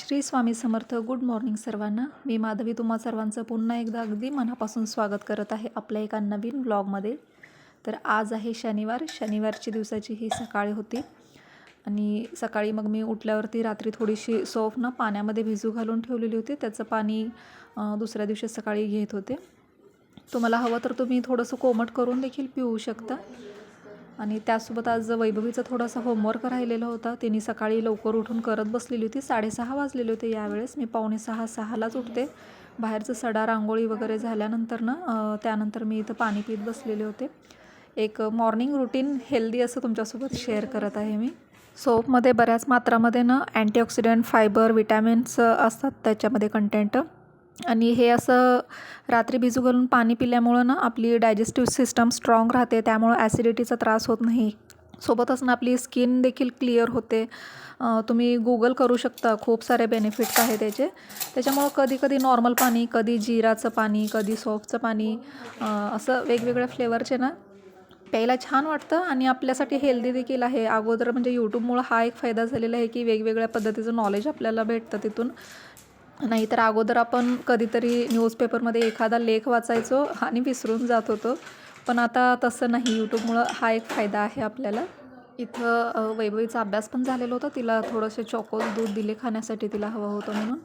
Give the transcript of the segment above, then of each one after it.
Shri Swami Samarth good morning सर्वांना. मी माधवी तुम्हा सर्वांचं पुन्हा एकदा अगदी मनापासून स्वागत करत आहे आपल्या एका नवीन ब्लॉगमध्ये तर आज आहे शनिवार शनिवारची दिवसाची ही सकाळी होती. आणि सकाळी मग मी उठल्यावरती रात्री थोडीशी सोफ ना पाण्यामध्ये भिजू घालून ठेवलेली होती. त्याचं पाणी दुसऱ्या दिवशी सकाळी घेत होते. तुम्हाला हवं तर तुम्ही थोडंसं कोमट करून देखील पिऊ शकता. आणि त्यासोबत आज वैभवीचं थोडासा होमवर्क राहिलेला होता. तिने सकाळी लवकर उठून करत बसलेली होती. साडेसहा वाजलेले होते यावेळेस. मी पावणे सहा सहालाच उठते. बाहेरचं सडा रांगोळी वगैरे झाल्यानंतर ना त्यानंतर मी इथं पाणी पित बसलेले होते. एक मॉर्निंग रुटीन हेल्दी असं तुमच्यासोबत शेअर करत आहे मी. सोपमध्ये बऱ्याच मात्रामध्ये ना अँटीऑक्सिडंट फायबर विटॅमिन्स असतात त्याच्यामध्ये कंटेंट आणि हे असं रात्री भिजू घालून पाणी पिल्यामुळं ना आपली डायजेस्टिव्ह सिस्टम स्ट्रॉंग राहते त्यामुळं ॲसिडिटीचा त्रास होत नाही. सोबतच ना आपली स्किन देखील क्लिअर होते. तुम्ही गुगल करू शकता खूप सारे बेनिफिट्स आहे त्याचे. त्याच्यामुळं कधी कधी नॉर्मल पाणी कधी जिराचं पाणी कधी सोफचं पाणी असं वेगवेगळ्या फ्लेवरचे ना प्यायला छान वाटतं आणि आपल्यासाठी हेल्दी देखील आहे. अगोदर म्हणजे यूट्यूबमुळं हा एक फायदा झालेला आहे की वेगवेगळ्या पद्धतीचं नॉलेज आपल्याला भेटतं तिथून. नाहीतर अगोदर आपण कधीतरी न्यूजपेपरमध्ये एखादा लेख वाचायचो आणि विसरून जात होतो. पण आता तसं नाही. यूट्यूबमुळं हा एक फायदा आहे आपल्याला. इथं वैभवीचा अभ्यास पण झालेला होता. तिला थोडंसं चॉकोज दूध दिले खाण्यासाठी तिला हवं होतं म्हणून.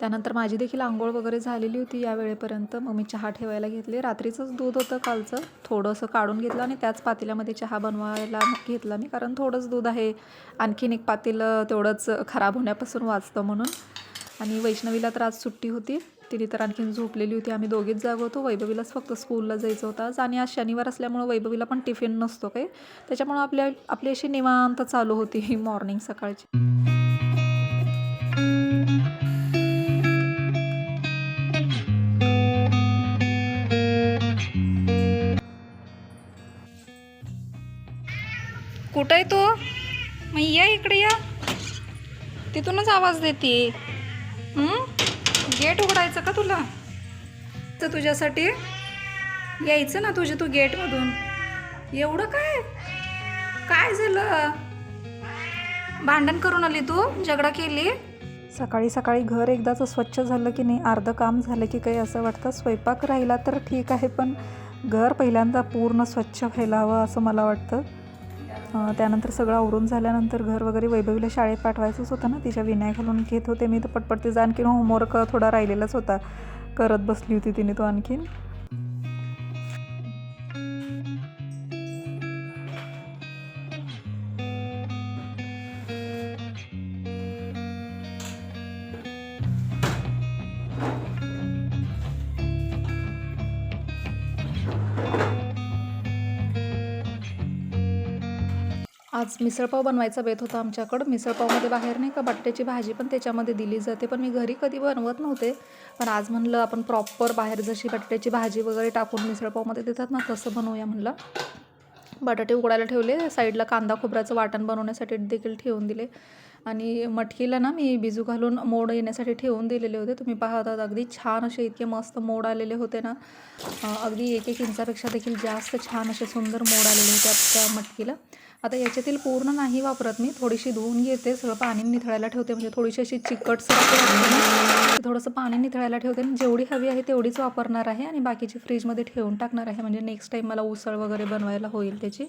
त्यानंतर माझी देखील आंघोळ वगैरे झालेली होती या वेळेपर्यंत. मग मी चहा ठेवायला घेतले. रात्रीचंच दूध होतं कालचं. थोडंसं काढून घेतलं आणि त्याच पातेल्यामध्ये चहा बनवायला घेतला मी. कारण थोडंच दूध आहे. आणखीन एक पातेलं तेवढंच खराब होण्यापासून वाचतं म्हणून. आणि वैष्णवीला तर आज सुट्टी होती. तिने तर आणखीन झोपलेली होती. आम्ही दोघीच जागो होतो. वैभवीलाच फक्त स्कूलला जायचं होतं. आज आणि आज शनिवार असल्यामुळं वैभवीला पण टिफिन नसतो काही. त्याच्यामुळं आपल्या आपली अशी निवांत चालू होती ही मॉर्निंग सकाळची. कुठं आहे तू? मग या इकडे या. तिथूनच आवाज देते. गेट उघडायचं का तुला? तर तुझ्यासाठी यायचं ना तुझे तू गेटमधून. एवढं काय? काय झालं? भांडण करून आली तू? झगडा केली? सकाळी सकाळी घर एकदाचं स्वच्छ झालं की नाही? अर्धं काम झालं की काही असं वाटतं? स्वयंपाक राहिला तर ठीक आहे पण घर पहिल्यांदा पूर्ण स्वच्छ व्हायला हवं असं मला वाटतं. त्यानंतर सगळं आवरून झाल्यानंतर घर वगैरे वैभवीला शाळेत पाठवायचंच होतं ना. तिच्या विनय घालून घेत होते मी. तर पटपट तिचा आणखीन होमवर्क थोडा राहिलेलाच होता. करत बसली होती तिने तो आणखीन. आज मिसळपाव बनवायचा बेत होता आमच्याकडं. मिसळपावमध्ये बाहेर नाही का बट्ट्याची भाजी पण त्याच्यामध्ये दिली जाते. पण मी घरी कधी बनवत नव्हते. पण आज म्हणलं आपण प्रॉपर बाहेर जशी बटाट्याची भाजी वगैरे टाकून मिसळपावमध्ये देतात ना तसं बनवूया म्हणलं. बटाटे उकडायला ठेवले. साईडला कांदा खोबऱ्याचं वाटण बनवण्यासाठी देखील ठेवून दिले. आणि मटकीला ना मी बिजू घालून मोड येण्यासाठी ठेवून दिलेले होते. तुम्ही पाहतात अगदी छान असे इतके मस्त मोड आलेले होते ना. अगदी एक एक इंचापेक्षा देखील जास्त छान असे सुंदर मोड आलेले होते त्या मटकीला. आता याच्यातील पूर्ण नाही वापरत मी थोडीशी धुवून घेते सगळं पाणी निथळायला ठेवते. म्हणजे थोडीशी अशी चिकटसर थोडंसं पाणी निथळायला ठेवते. आणि जेवढी हवी आहे तेवढीच वापरणार आहे आणि बाकीची फ्रीजमध्ये ठेवून टाकणार आहे. म्हणजे नेक्स्ट टाईम मला उसळ वगैरे बनवायला होईल त्याची.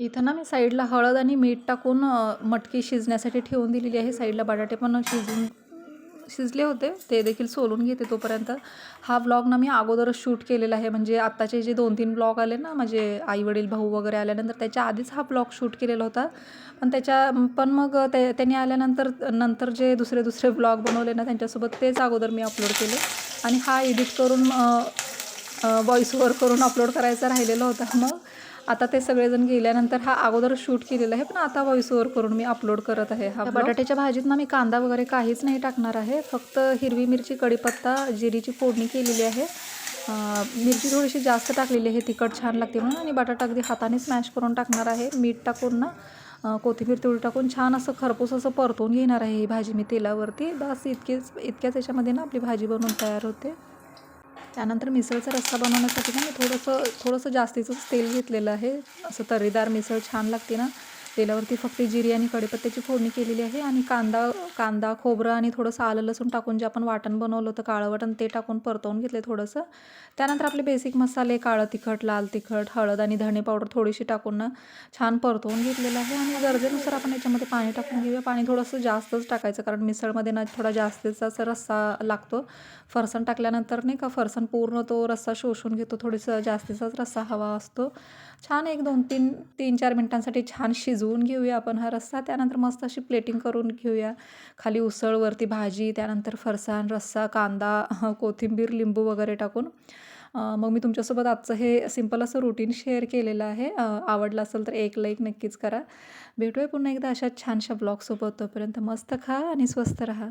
इथं ना मी साईडला हळद आणि मीठ टाकून मटकी शिजण्यासाठी ठेवून दिलेली आहे. साईडला बटाटे पण शिजून शिजले होते. ते देखील सोलून घेते तोपर्यंत. हा ब्लॉग ना मी अगोदरच शूट केलेला आहे. म्हणजे आत्ताचे जे दोन तीन ब्लॉग आले ना म्हणजे आईवडील भाऊ वगैरे आल्यानंतर त्याच्या आधीच हा ब्लॉग शूट केलेला होता. पण त्याच्या पण मग ते त्यांनी आल्यानंतर नंतर जे दुसरे दुसरे ब्लॉग बनवले ना त्यांच्यासोबत तेच अगोदर मी अपलोड केले. आणि हा एडिट करून व्हॉईस ओवर करून अपलोड करायचा राहिलेला होता. मग आता ते सगळेजण गेल्यानंतर हा अगोदर शूट केलेला आहे पण आता व्हॉइस ओव्हर करून मी अपलोड करत आहे हा बटाट्याच्या भाजीत ना मी कांदा वगैरे काहीच नाही टाकणार आहे फक्त हिरवी मिरची कढीपत्ता जिरीची फोडणी केलेली आहे. मिरची थोडीशी जास्त टाकलेली आहे तिखट छान लागते म्हणून आणि बटाटा अगदी हाताने स्मॅश करून टाकणार आहे. मीठ टाकून ना कोथिंबीर तेवढी टाकून छान असं खरपूस असं परतून घेणार आहे ही भाजी मी तेलावरती. बस इतकेच इतक्याच याच्यामध्ये ना आपली भाजी बनवून तयार होते. त्यानंतर मिसळचा रस्सा बनवण्यासाठी ना मी थोडंसं थोडंसं जास्तीचंच तेल घेतलेलं आहे. असं तर्रीदार मिसळ छान लागते ना. तेलावरती फक्त जिरी आणि कढीपत्त्याची फोडणी केलेली आहे आणि कांदा कांदा खोबरं आणि थोडंसं आलं लसूण टाकून जे आपण वाटण बनवलं होतं काळं वाटण ते टाकून परतवून घेतले थोडंसं. त्यानंतर आपले बेसिक मसाले काळं तिखट लाल तिखट हळद आणि धणे पावडर थोडीशी टाकून ना छान परतवून घेतलेलं आहे आणि गरजेनुसार आपण याच्यामध्ये पाणी टाकून घेऊया. पाणी थोडंसं जास्तच टाकायचं कारण मिसळमध्ये ना थोडा जास्तीचा असा रस्सा लागतो. फरसाण टाकल्यानंतर नाही का फरसाण पूर्ण तो रस्सा शोषून घेतो. थोडंसं जास्तीचाच रस्सा हवा असतो. छान एक दोन तीन तीन चार मिनटांसाठी छान शिजवून घेऊया आपण हा रस्सा त्यानंतर मस्त अशी प्लेटिंग करून घेऊया. खाली उसळ वरती भाजी त्यानंतर फरसाण रस्सा कांदा कोथिंबीर लिंबू वगैरे टाकून. मग मी तुमच्यासोबत आजचं हे सिंपल असं रुटीन शेअर केलेलं आहे. आवडलं असेल तर एक लाईक नक्कीच करा. भेटूया पुन्हा एकदा अशा छानशा ब्लॉगसोबत तोपर्यंत मस्त खा आणि स्वस्त राहा.